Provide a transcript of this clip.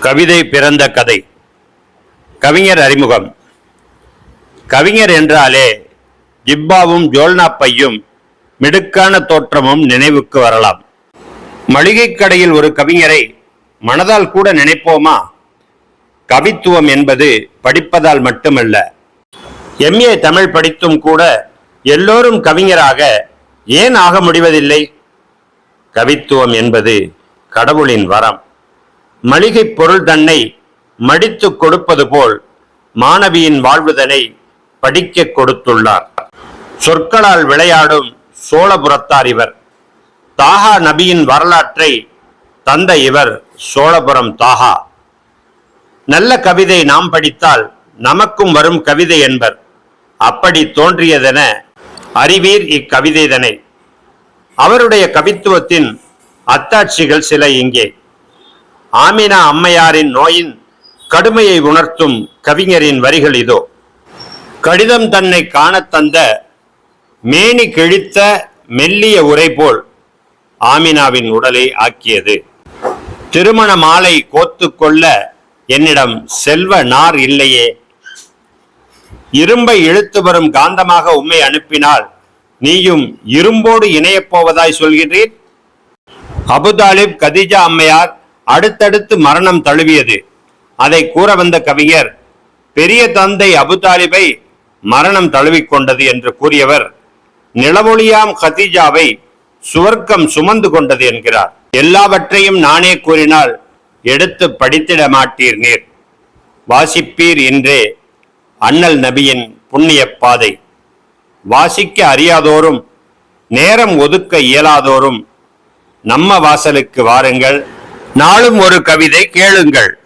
கவிதை பிறந்த கதை. கவிஞர் அறிமுகம். கவிஞர் என்றாலே ஜிப்பாவும் ஜோல்னா பையும் மிடுக்கான தோற்றமும் நினைவுக்கு வரலாம். மளிகை கடையில் ஒரு கவிஞரை மனதால் கூட நினைப்போமா? கவித்துவம் என்பது படிப்பதால் மட்டுமல்ல. எம்ஏ தமிழ் படித்தும் கூட எல்லோரும் கவிஞராக ஏன் ஆக முடிவதில்லை? கவித்துவம் என்பது கடவுளின் வரம். மளிகை பொருள் தன்னை மடித்து கொடுப்பது போல் மாணவியின் வாழ்வுதனை படிக்க கொடுத்துள்ளார். சொற்களால் விளையாடும் சோழபுரத்தார் இவர். தாகா நபியின் வரலாற்றை தந்த இவர் சோழபுரம் தாகா. நல்ல கவிதை நாம் படித்தால் நமக்கும் வரும் கவிதை என்பர். அப்படி தோன்றியதென அறிவீர் இக்கவிதைதனை. அவருடைய கவித்துவத்தின் அத்தாட்சிகள் சில இங்கே. ஆமினா அம்மையாரின் நோயின் கடுமையை உணர்த்தும் கவிஞரின் வரிகள் இதோ. கடிதம் தன்னை காணத் தந்த மேனி கிழித்த மெல்லிய உரை போல் ஆமினாவின் உடலை ஆக்கியது. திருமண மாலை கோத்து கொள்ள என்னிடம் செல்வ நார் இல்லையே. இரும்பை இழுத்து வரும் காந்தமாக உம்மை அனுப்பினால் நீயும் இரும்போடு இணையப் போவதாய் சொல்கிறீர்? அபுதாலிப் கதிஜா அம்மையார் அடுத்தடுத்து மரணம் தழுவியது. அதை கூற வந்த கவிஞர் பெரிய தந்தை அபுதாலிபை மரணம் தழுவிக்கொண்டது என்று கூறியவர் நிலவொளியாம் ஹதீஜாவை சுவர்க்கம் சுமந்து கொண்டது என்கிறார். எல்லாவற்றையும் நானே கூறினால் எடுத்து படித்திட மாட்டீர் நீர். வாசிப்பீர் என்றே அண்ணல் நபியின் புண்ணிய பாதை. வாசிக்க அறியாதோரும் நேரம் ஒதுக்க இயலாதோரும் நம்ம வாசலுக்கு வாருங்கள். நாளும் ஒரு கவிதை கேளுங்கள்.